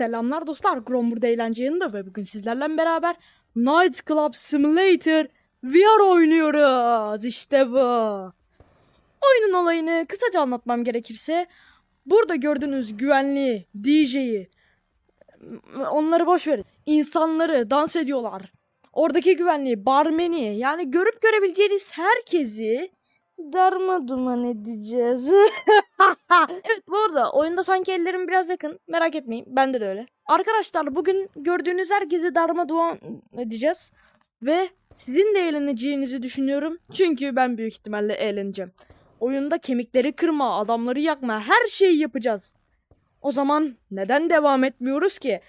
Selamlar dostlar. Grom burada eğlence yanında ve bugün sizlerle beraber Night Club Simulator VR oynuyoruz. İşte bu. Oyunun olayını kısaca anlatmam gerekirse burada gördüğünüz güvenliği, DJ'yi onları boş verin. İnsanları dans ediyorlar. Oradaki güvenliği, barmeni yani görüp görebileceğiniz herkesi darma duman edeceğiz. evet bu arada oyunda sanki ellerim biraz yakın. Merak etmeyin bende de öyle. Arkadaşlar bugün gördüğünüz herkesi darma duman edeceğiz. Ve sizin de eğleneceğinizi düşünüyorum. Çünkü ben büyük ihtimalle eğleneceğim. Oyunda kemikleri kırma, adamları yakma, her şeyi yapacağız. O zaman neden devam etmiyoruz ki?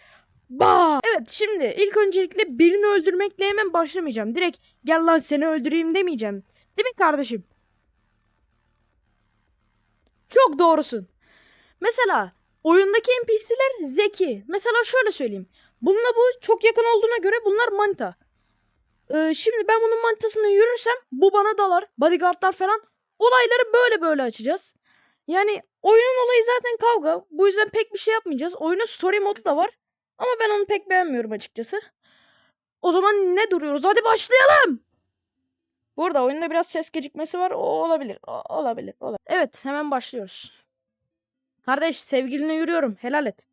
Ba! Evet şimdi ilk öncelikle birini öldürmekle hemen başlamayacağım. Direkt gel lan seni öldüreyim demeyeceğim. Değil mi kardeşim? Çok doğrusun. Mesela oyundaki NPC'ler zeki. Mesela şöyle söyleyeyim. Bununla bu çok yakın olduğuna göre bunlar manita. Ee, şimdi ben bunun manitasını yürürsem bu bana dalar. Bodyguardlar falan. Olayları böyle böyle açacağız. Yani oyunun olayı zaten kavga. Bu yüzden pek bir şey yapmayacağız. Oyunun story modu da var. Ama ben onu pek beğenmiyorum açıkçası. O zaman ne duruyoruz? Hadi başlayalım. Bu arada oyunda biraz ses gecikmesi var. O olabilir. O- olabilir. olabilir. Evet hemen başlıyoruz. Kardeş sevgiline yürüyorum. Helal et.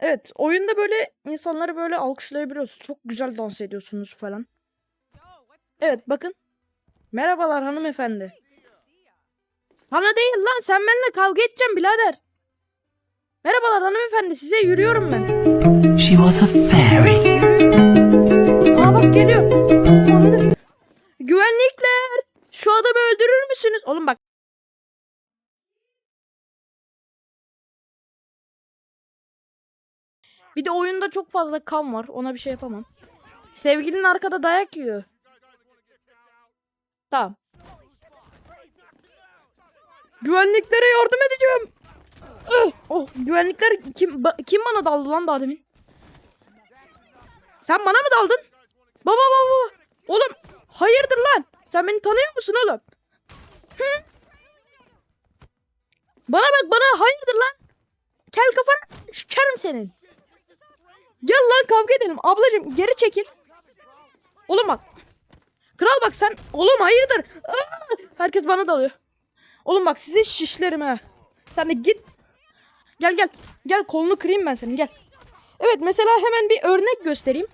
Evet oyunda böyle insanları böyle alkışlayabiliyorsunuz. Çok güzel dans ediyorsunuz falan. Evet bakın. Merhabalar hanımefendi. Sana değil lan sen benimle kavga edeceksin birader. Merhabalar hanımefendi size yürüyorum ben. She was a fairy. Aa bak geliyor. Ananı. Güvenlikler. Şu adamı öldürür müsünüz? Oğlum bak. Bir de oyunda çok fazla kan var. Ona bir şey yapamam. Sevgilin arkada dayak yiyor. Tamam. Güvenliklere yardım edeceğim. Oh, güvenlikler kim kim bana daldı lan daha demin? Sen bana mı daldın? Baba baba baba. Oğlum hayırdır lan? Sen beni tanıyor musun oğlum? Bana bak bana hayırdır lan? Kel kafana şerim senin. Gel lan kavga edelim. Ablacım geri çekil. Oğlum bak. Kral bak sen. Oğlum hayırdır? Aa! Herkes bana dalıyor. Oğlum bak size şişlerim ha. Sen de git. Gel gel. Gel kolunu kırayım ben senin gel. Evet mesela hemen bir örnek göstereyim.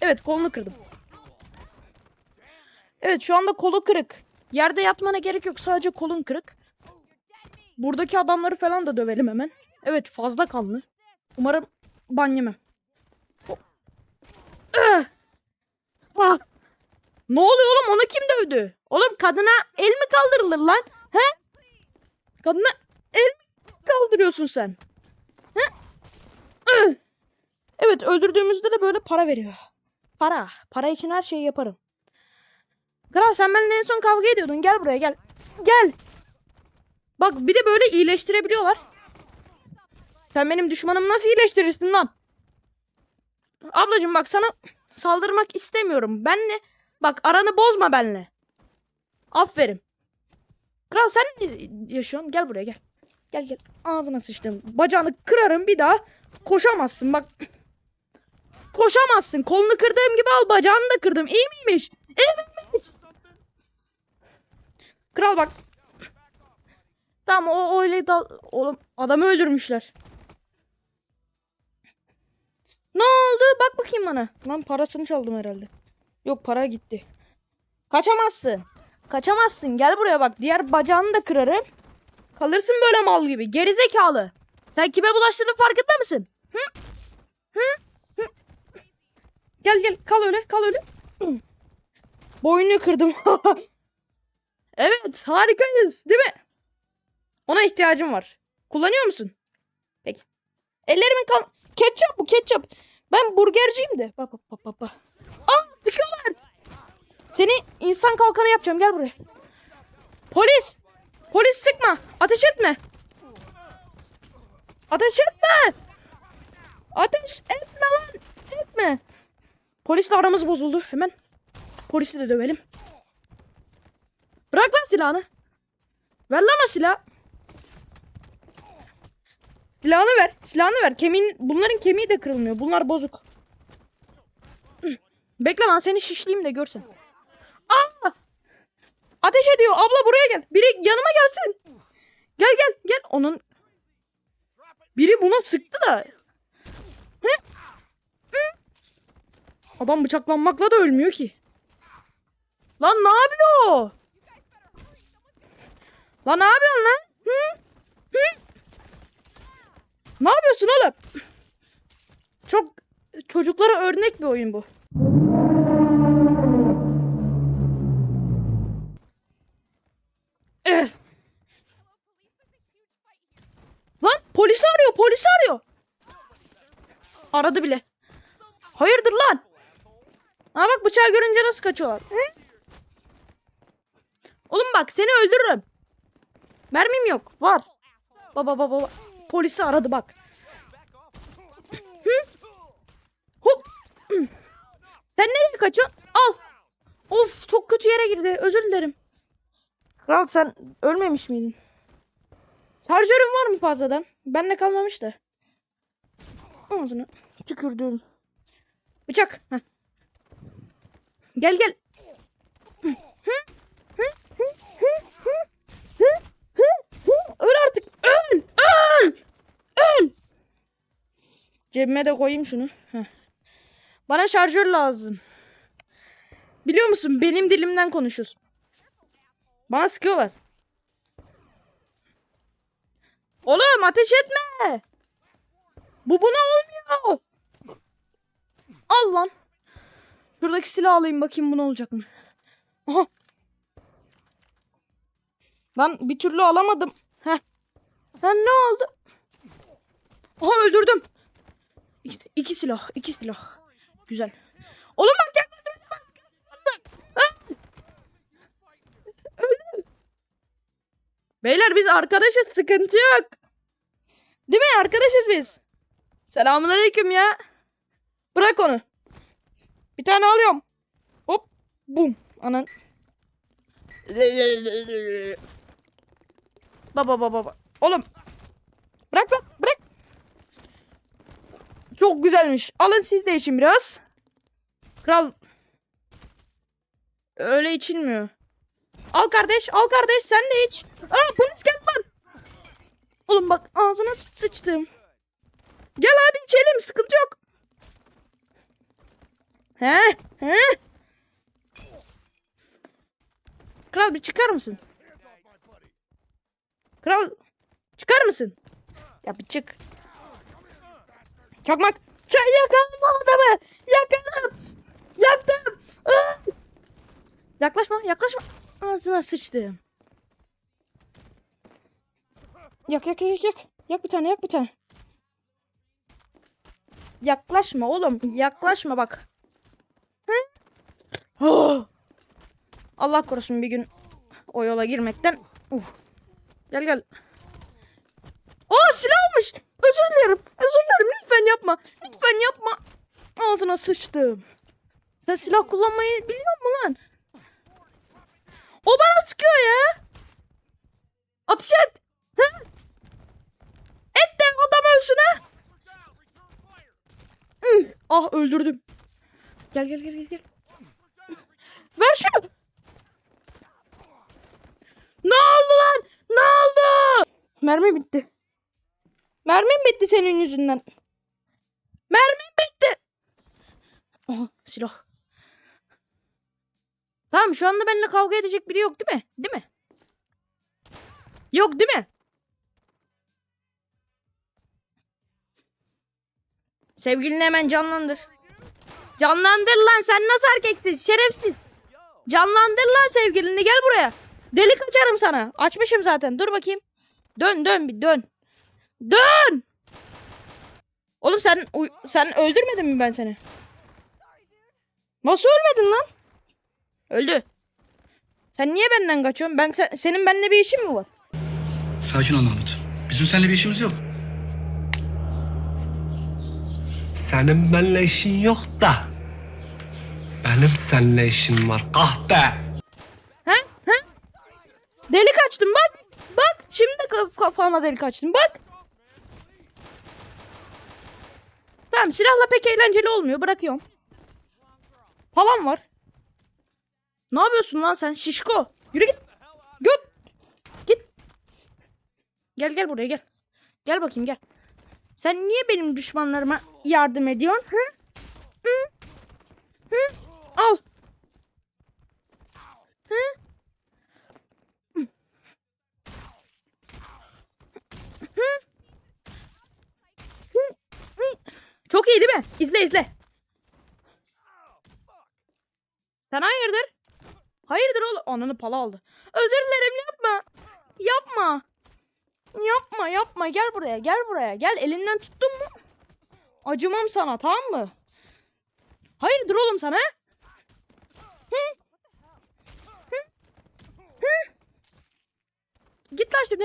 Evet kolunu kırdım. Evet şu anda kolu kırık. Yerde yatmana gerek yok sadece kolun kırık. Buradaki adamları falan da dövelim hemen. Evet fazla kanlı. Umarım ban yemem. Hop. Ah! Ah! Ne oluyor oğlum onu kim dövdü? Oğlum kadına el mi kaldırılır lan? He? Kadına el mi kaldırıyorsun sen? He? Ah! Evet öldürdüğümüzde de böyle para veriyor. Para. Para için her şeyi yaparım. Kral sen benimle en son kavga ediyordun. Gel buraya gel. Gel. Bak bir de böyle iyileştirebiliyorlar. Sen benim düşmanımı nasıl iyileştirirsin lan? Ablacığım bak sana saldırmak istemiyorum. Benle bak aranı bozma benle. Aferin. Kral sen yaşıyorsun? Gel buraya gel. Gel gel. Ağzına sıçtım. Bacağını kırarım bir daha. Koşamazsın bak. Koşamazsın. Kolunu kırdığım gibi al bacağını da kırdım. İyi miymiş? İyi miymiş? Kral bak. Tamam o öyle dal... Oğlum adamı öldürmüşler. Ne oldu? Bak bakayım bana. Lan parasını çaldım herhalde. Yok para gitti. Kaçamazsın. Kaçamazsın. Gel buraya bak. Diğer bacağını da kırarım. Kalırsın böyle mal gibi. Gerizekalı. Sen kime bulaştığının farkında mısın? Hı? Hı? Hı? Gel gel kal öyle kal öyle. Boynunu kırdım. evet harikayız değil mi? Ona ihtiyacım var. Kullanıyor musun? Peki. Ellerimin kal... Ketçap bu ketçap. Ben burgerciyim de. Bak bak bak. bak. Aa sıkıyorlar. Seni insan kalkanı yapacağım gel buraya. Polis. Polis sıkma. Ateş etme. Ateş etme. Ateş etme lan. Etme. Polisle aramız bozuldu. Hemen polisi de dövelim. Bırak lan silahını. Ver lan o silah. Silahını ver. Silahını ver. Kemiğin, bunların kemiği de kırılmıyor. Bunlar bozuk. Bekle lan seni şişleyeyim de görsen. Aa! Ateş ediyor. Abla buraya gel. Biri yanıma gelsin. Gel gel gel. Onun biri buna sıktı da. Adam bıçaklanmakla da ölmüyor ki. Lan ne yapıyor? Lan ne yapıyorsun lan? Hı? Hı? Ne yapıyorsun oğlum? Çok çocuklara örnek bir oyun bu. Eh. Lan polis arıyor, polis arıyor. Aradı bile. Hayırdır lan? Ha bak bıçağı görünce nasıl kaçıyorlar. Hı? Oğlum bak seni öldürürüm. Mermim yok. Var. Baba baba baba. Polisi aradı bak. Hop. Sen nereye kaçıyorsun? Al. Of çok kötü yere girdi. Özür dilerim. Kral sen ölmemiş miydin? Şarjörün var mı fazladan? Bende kalmamış da. Ağzını tükürdüm. Bıçak. Heh. Gel gel. Cebime de koyayım şunu. Bana şarjör lazım. Biliyor musun benim dilimden konuşuyorsun. Bana sıkıyorlar. Oğlum ateş etme. Bu buna olmuyor. Al lan. Şuradaki silahı alayım bakayım bu ne olacak mı? Aha. Lan bir türlü alamadım. Heh. Ha ne oldu? Aha öldürdüm. İki, iki silah, iki silah. Güzel. Oğlum bak. Öldüm. Beyler biz arkadaşız sıkıntı yok. Değil mi arkadaşız biz? Selamünaleyküm ya. Bırak onu. Bir tane alıyorum. Hop. Bum. Anan. Baba baba baba. Oğlum. Bırak lan bırak. Çok güzelmiş. Alın siz de için biraz. Kral. Öyle içilmiyor. Al kardeş al kardeş sen de iç. Aa polis geldi lan. Oğlum bak ağzına sıçtım. Gel hadi içelim sıkıntı yok. He? He? Kral bir çıkar mısın? Kral çıkar mısın? Ya bir çık. Çakmak. Çay yakalım o adamı. Yakalım. Yaktım. Ah! Yaklaşma yaklaşma. Ağzına sıçtım. Yak yak yak yak. Yak bir tane yak bir tane. Yaklaşma oğlum. Yaklaşma bak. Hı? Allah korusun bir gün o yola girmekten. Uh. Gel gel. Aa silah almış. Özür dilerim. Özür dilerim. Lütfen yapma. Lütfen yapma. Ağzına sıçtım. Sen silah kullanmayı biliyor musun lan? O bana sıkıyor ya. Ateş et. Hı? Et de adam ölsün ha. Ah öldürdüm. Gel gel gel gel gel. Ver şunu. Ne oldu lan? Ne oldu? Mermi bitti. Mermim bitti senin yüzünden. Mermim bitti. Aha silah. Tamam şu anda benimle kavga edecek biri yok değil mi? Değil mi? Yok değil mi? Sevgilini hemen canlandır. Canlandır lan sen nasıl erkeksin şerefsiz. Canlandır lan sevgilini gel buraya. Delik açarım sana. Açmışım zaten dur bakayım. Dön dön bir dön. Dön. Oğlum sen sen öldürmedin mi ben seni? Nasıl ölmedin lan? Öldü. Sen niye benden kaçıyorsun? Ben se- senin benimle bir işin mi var? Sakin ol Mahmut. Bizim seninle bir işimiz yok. Senin benimle işin yok da. Benim seninle işim var kahpe. He? He? Delik açtım bak. Bak şimdi kaf- kafana delik açtım bak. Tamam silahla pek eğlenceli olmuyor. Bırakıyorum. Palam var. Ne yapıyorsun lan sen? Şişko. Yürü git. Git. Git. Gel gel buraya gel. Gel bakayım gel. Sen niye benim düşmanlarıma yardım ediyorsun? Hı? Hı? Hı? Al. Hı? Hı? Hı? Hı? Çok iyi değil mi? İzle. Sen hayırdır? Hayırdır oğlum? Ananı pala aldı. Özür dilerim yapma. Yapma. Yapma yapma gel buraya gel buraya gel elinden tuttun mu? Acımam sana tamam mı? Hayırdır oğlum sana? Hı? Hı? Hı? Git lan şimdi.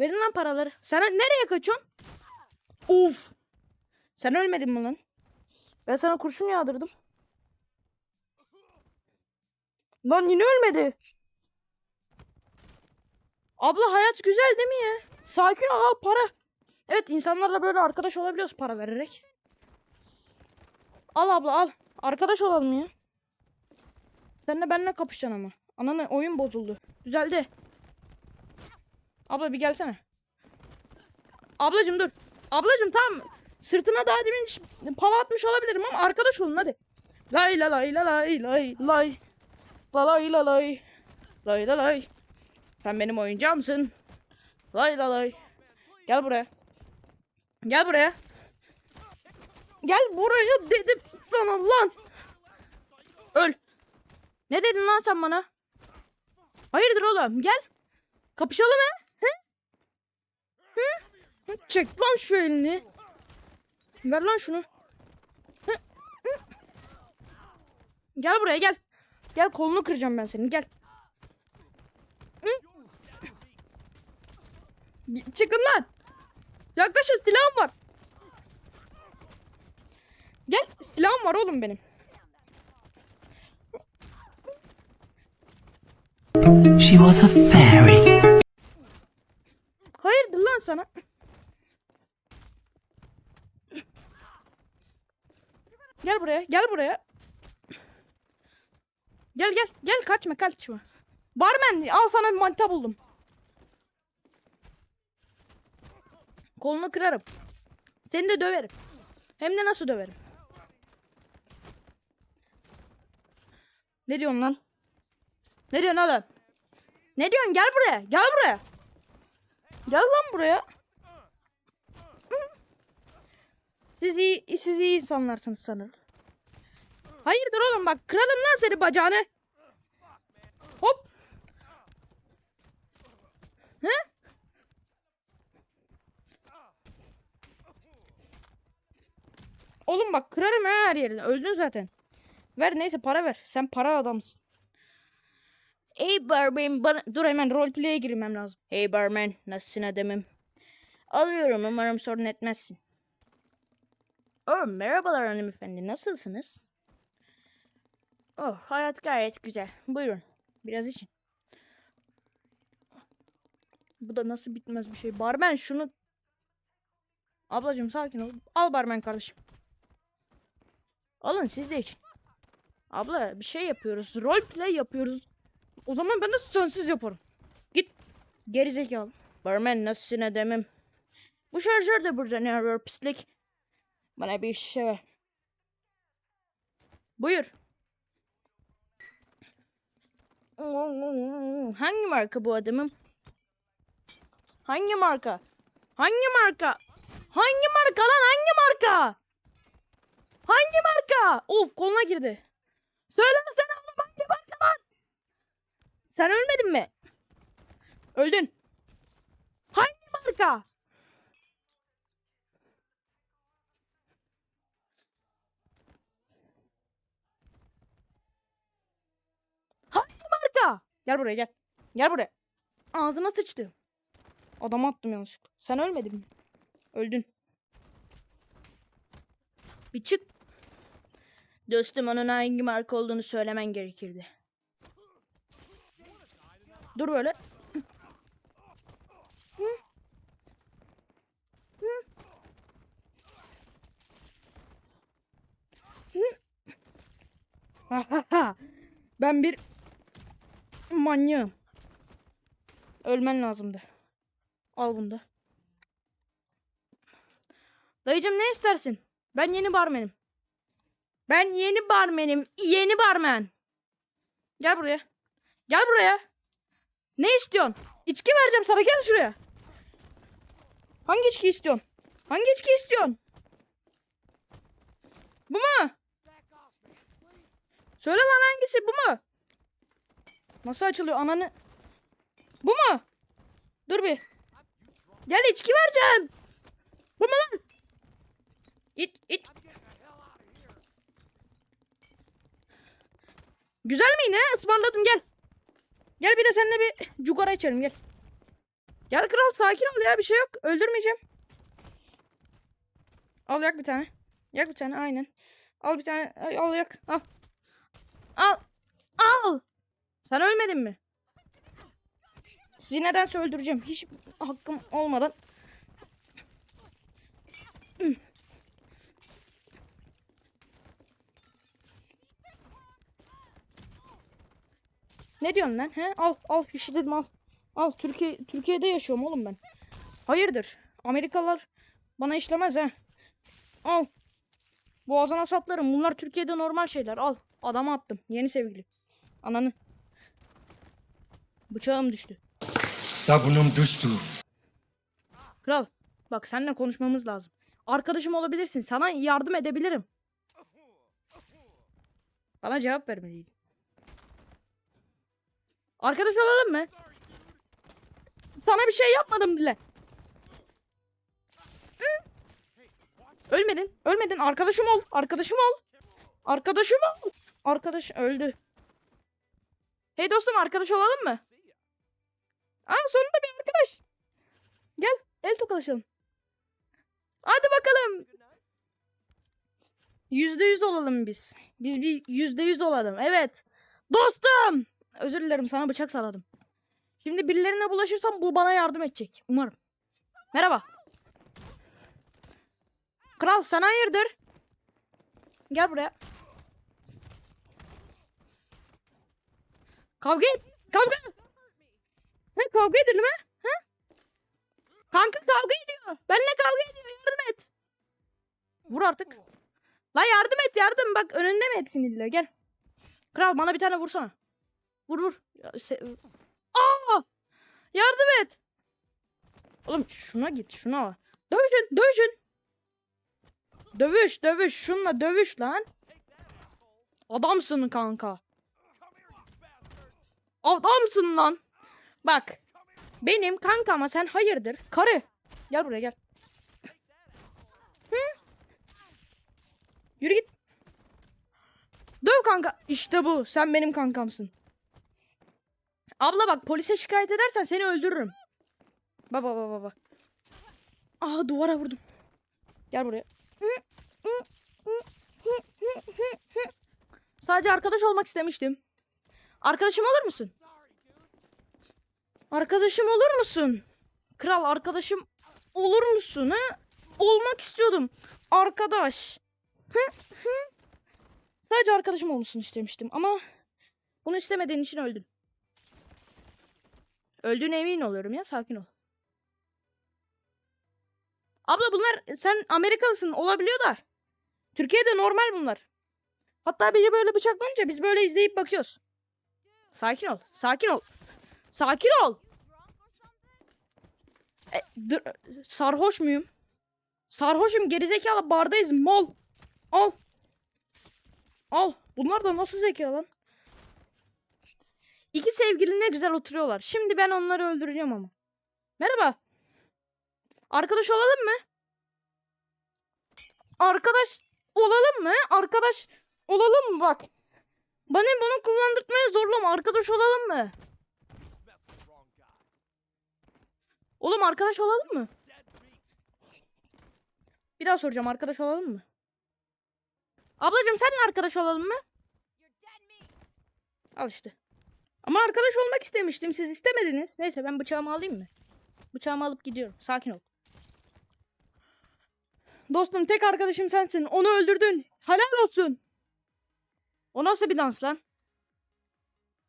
Verin lan paraları. Sana nereye kaçıyorsun? Uf. Sen ölmedin mi lan? Ben sana kurşun yağdırdım. Lan yine ölmedi. Abla hayat güzel değil mi ya? Sakin ol al para. Evet insanlarla böyle arkadaş olabiliyoruz para vererek. Al abla al. Arkadaş olalım ya. Sen de benimle kapışacaksın ama. Ananı oyun bozuldu. Düzeldi. Abla bir gelsene. Ablacım dur. Ablacım tamam. Sırtına daha demin pala atmış olabilirim ama arkadaş olun hadi. Lay la lay la lay lay lay. La lay la lay. Lay la lay. Sen benim oyuncağımsın. Lay la lay. Gel buraya. Gel buraya. Gel buraya dedim sana lan. Öl. Ne dedin lan sen bana? Hayırdır oğlum gel. Kapışalım he? He? Hı? Çek lan şu elini. Ver lan şunu. Hı? Hı? Gel buraya gel. Gel kolunu kıracağım ben senin gel. Hı? Çıkın lan. Yaklaşın silahım var. Gel silahım var oğlum benim. She was a fairy. Hayırdır lan sana? Gel buraya, gel buraya. Gel gel, gel kaçma kaçma. Barmen al sana bir manita buldum. Kolunu kırarım. Seni de döverim. Hem de nasıl döverim. Ne diyorsun lan? Ne diyorsun oğlum? Ne diyorsun? Gel buraya. Gel buraya. Gel lan buraya. Siz iyi, siz iyi insanlarsınız sanırım. Hayırdır oğlum bak kırarım lan seni bacağını. Hop. He? Oğlum bak kırarım her yerini. Öldün zaten. Ver neyse para ver. Sen para adamsın. Hey barman bana... Dur hemen roleplay'e girmem lazım. Hey barman nasılsın adamım? Alıyorum umarım sorun etmezsin. Oh merhabalar hanımefendi nasılsınız? Oh hayat gayet güzel. Buyurun biraz için. Bu da nasıl bitmez bir şey. Barmen şunu... Ablacığım sakin ol. Al barmen kardeşim. Alın siz de için. Abla bir şey yapıyoruz. Roleplay yapıyoruz. O zaman ben de sensiz yaparım. Git. Geri zekalı. Barman nasılsın adamım? Bu şarjör de burada ne arıyor pislik? Bana bir şişe ver. Buyur. Hangi marka bu adamım? Hangi marka? Hangi marka? Hangi marka lan hangi marka? Hangi marka? Of koluna girdi. Söylesene oğlum hangi marka lan? Sen ölmedin mi? Öldün. Hangi marka? Gel buraya gel. Gel buraya. Ağzına sıçtı. Adamı attım yanlışlıkla. Sen ölmedin mi? Öldün. Bir çık. Dostum onun hangi marka olduğunu söylemen gerekirdi. Dur böyle. Ben bir manyağım. Ölmen lazımdı. Al bunu da. Dayıcım ne istersin? Ben yeni barmenim. Ben yeni barmenim. Yeni barmen. Gel buraya. Gel buraya. Ne istiyorsun? İçki vereceğim sana. Gel şuraya. Hangi içki istiyorsun? Hangi içki istiyorsun? Bu mu? Söyle lan hangisi? Bu mu? Nasıl açılıyor ananı? Bu mu? Dur bir. Gel içki vereceğim. Bu mu lan? İt it. Güzel miydi he? Ismarladım gel. Gel bir de seninle bir cugara içelim gel. Gel kral sakin ol ya bir şey yok. Öldürmeyeceğim. Al yak bir tane. Yak bir tane aynen. Al bir tane. Ay, Al yak. Al. Al. Al. Sen ölmedin mi? Sizi nedense öldüreceğim. Hiç hakkım olmadan. Ne diyorsun lan? He? Al al pişirdim al. Al Türkiye Türkiye'de yaşıyorum oğlum ben. Hayırdır? Amerikalılar bana işlemez ha. Al. Boğazına saplarım. Bunlar Türkiye'de normal şeyler. Al. Adama attım. Yeni sevgili. Ananı. Bıçağım düştü. Sabunum düştü. Kral. Bak seninle konuşmamız lazım. Arkadaşım olabilirsin. Sana yardım edebilirim. Bana cevap vermeliydin. Arkadaş olalım mı? Sana bir şey yapmadım bile. Ölmedin. Ölmedin. Arkadaşım ol. Arkadaşım ol. Arkadaşım ol. Arkadaş öldü. Hey dostum arkadaş olalım mı? Aa sonunda bir arkadaş. Gel el tokalaşalım. Hadi bakalım. Yüzde yüz olalım biz. Biz bir yüzde yüz olalım. Evet. Dostum. Özür dilerim sana bıçak salladım. Şimdi birilerine bulaşırsam bu bana yardım edecek. Umarım. Merhaba. Kral sen hayırdır? Gel buraya. Kavga et. Kavga. Ha, kavga edelim ha? ha? Kanka kavga ediyor. Benimle kavga ediyor. Yardım et. Vur artık. La yardım et yardım. Bak önünde mi etsin illa gel. Kral bana bir tane vursana. Vur vur. Aa! Yardım et. Oğlum şuna git şuna. Dövüşün dövüşün. Dövüş dövüş şunla dövüş lan. Adamsın kanka. Adamsın lan. Bak. Benim kankama sen hayırdır? Karı. Gel buraya gel. Hı? Yürü git. Döv kanka. İşte bu. Sen benim kankamsın. Abla bak polise şikayet edersen seni öldürürüm. Baba baba baba. Aa duvara vurdum. Gel buraya. Sadece arkadaş olmak istemiştim. Arkadaşım olur musun? Arkadaşım olur musun? Kral arkadaşım olur musun ha? Olmak istiyordum. Arkadaş. Sadece arkadaşım olmuşsun istemiştim ama bunu istemediğin için öldün. Öldüğüne emin oluyorum ya sakin ol. Abla bunlar sen Amerikalısın olabiliyor da. Türkiye'de normal bunlar. Hatta biri böyle bıçaklanınca biz böyle izleyip bakıyoruz. Sakin ol. Sakin ol. Sakin ol. E, dur, sarhoş muyum? Sarhoşum gerizekalı bardayız mal. Al. Al. Bunlar da nasıl zeka lan? İki sevgili ne güzel oturuyorlar. Şimdi ben onları öldüreceğim ama. Merhaba. Arkadaş olalım mı? Arkadaş olalım mı? Arkadaş olalım mı bak. Bana bunu kullandırtmaya zorlama. Arkadaş olalım mı? Oğlum arkadaş olalım mı? Bir daha soracağım. Arkadaş olalım mı? Ablacığım seninle arkadaş olalım mı? Al işte. Ama arkadaş olmak istemiştim. Siz istemediniz. Neyse ben bıçağımı alayım mı? Bıçağımı alıp gidiyorum. Sakin ol. Dostum tek arkadaşım sensin. Onu öldürdün. Helal olsun. O nasıl bir dans lan?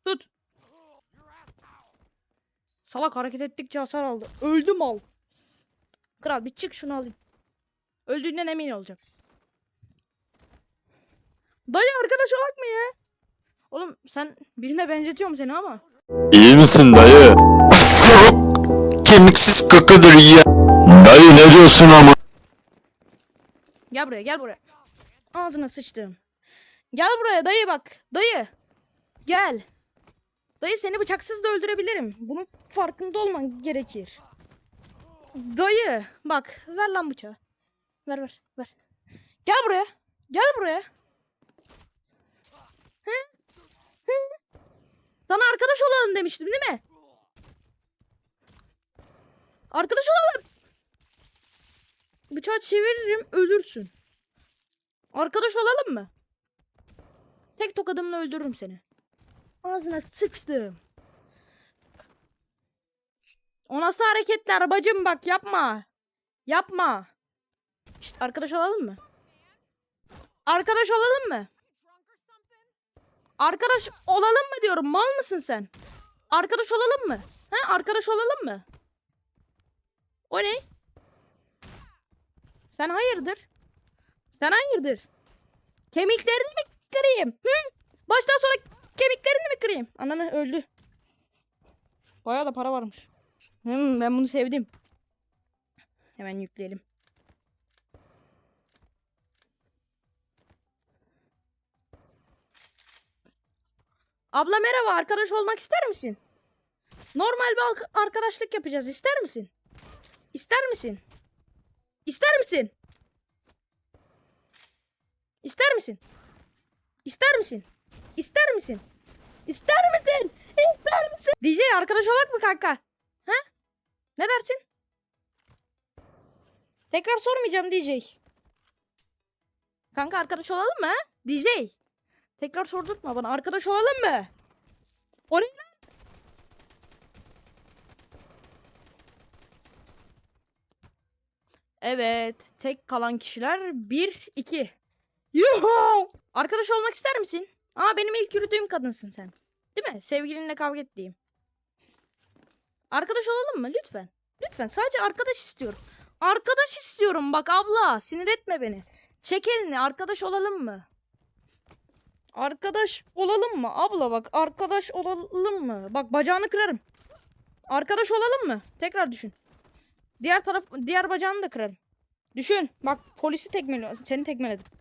Tut. Salak hareket ettikçe hasar aldı. Öldü mal. Kral bir çık şunu alayım. Öldüğünden emin olacağım. Dayı arkadaş olak mı ya? Oğlum sen birine benzetiyorum seni ama. İyi misin dayı? Kemiksiz kakadır ya. Dayı ne diyorsun ama? Gel buraya gel buraya. Ağzına sıçtım. Gel buraya dayı bak. Dayı. Gel. Dayı seni bıçaksız da öldürebilirim. Bunun farkında olman gerekir. Dayı. Bak ver lan bıçağı. Ver ver ver. Gel buraya. Gel buraya. Hı? Hı? Sana arkadaş olalım demiştim değil mi? Arkadaş olalım. Bıçağı çeviririm ölürsün. Arkadaş olalım mı? Tek tokadımla öldürürüm seni. Ağzına sıçtım. O nasıl hareketler bacım bak yapma. Yapma. İşte arkadaş olalım mı? Arkadaş olalım mı? Arkadaş olalım mı diyorum. Mal mısın sen? Arkadaş olalım mı? He arkadaş olalım mı? O ne? Sen hayırdır? Sen hayırdır? Kemiklerini mi kırayım? Hı? Baştan sonra kemiklerini mi kırayım? Ananı öldü. Bayağı da para varmış. Hmm, ben bunu sevdim. Hemen yükleyelim. Abla merhaba arkadaş olmak ister misin? Normal bir arkadaşlık yapacağız ister misin? İster misin? İster misin? İster misin? İster misin? İster misin? İster misin? İster misin? DJ arkadaş olak mı kanka? Ha? Ne dersin? Tekrar sormayacağım DJ. Kanka arkadaş olalım mı? DJ. Tekrar sordurtma bana. Arkadaş olalım mı? O ne? Evet. Tek kalan kişiler 1 2. Yuhu! Arkadaş olmak ister misin? Aa benim ilk yürüdüğüm kadınsın sen. Değil mi? Sevgilinle kavga ettiğim. Arkadaş olalım mı? Lütfen. Lütfen. Sadece arkadaş istiyorum. Arkadaş istiyorum bak abla. Sinir etme beni. Çek elini. Arkadaş olalım mı? Arkadaş olalım mı? Abla bak. Arkadaş olalım mı? Bak bacağını kırarım. Arkadaş olalım mı? Tekrar düşün. Diğer taraf diğer bacağını da kırarım. Düşün. Bak polisi tekmeliyor. Seni tekmeledim.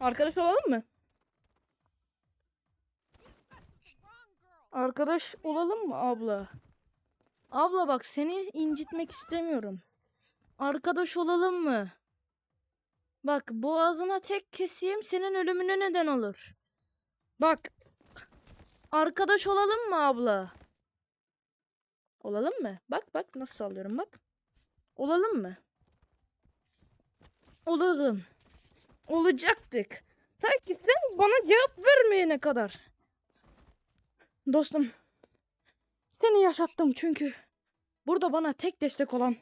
Arkadaş olalım mı? Arkadaş olalım mı abla? Abla bak seni incitmek istemiyorum. Arkadaş olalım mı? Bak boğazına tek keseyim senin ölümüne neden olur. Bak. Arkadaş olalım mı abla? Olalım mı? Bak bak nasıl sallıyorum bak. Olalım mı? Olalım. Olacaktık. Ta ki sen bana cevap vermeyene kadar. Dostum. Seni yaşattım çünkü. Burada bana tek destek olan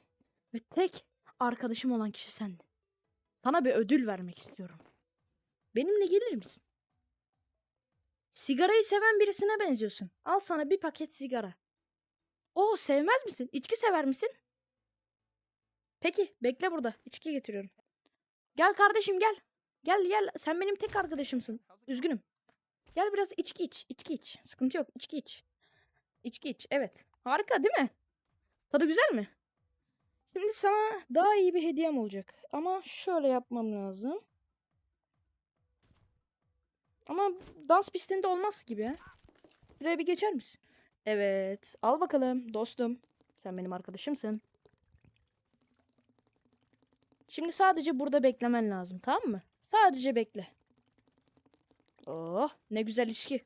ve tek arkadaşım olan kişi sendin. Sana bir ödül vermek istiyorum. Benimle gelir misin? Sigarayı seven birisine benziyorsun. Al sana bir paket sigara. Oo sevmez misin? İçki sever misin? Peki bekle burada. İçki getiriyorum. Gel kardeşim gel. Gel gel. Sen benim tek arkadaşımsın. Üzgünüm. Gel biraz içki iç. İçki iç. Sıkıntı yok. İçki iç. İçki iç. Evet. Harika değil mi? Tadı güzel mi? Şimdi sana daha iyi bir hediyem olacak. Ama şöyle yapmam lazım. Ama dans pistinde olmaz gibi. Şuraya bir geçer misin? Evet. Al bakalım dostum. Sen benim arkadaşımsın. Şimdi sadece burada beklemen lazım tamam mı? Sadece bekle. Oh ne güzel içki.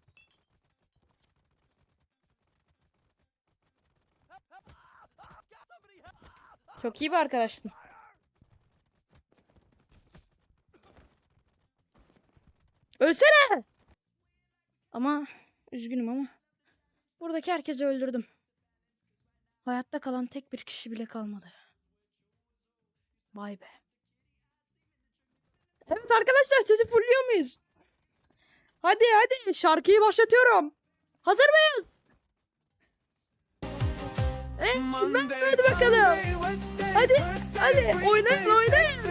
Çok iyi bir arkadaştın. Ölsene! Ama üzgünüm ama buradaki herkesi öldürdüm. Hayatta kalan tek bir kişi bile kalmadı. Vay be. Evet arkadaşlar sesi fulluyor muyuz? Hadi hadi şarkıyı başlatıyorum. Hazır mıyız? Evet, ben- hadi bakalım. Hadi hadi oynayın oynayın.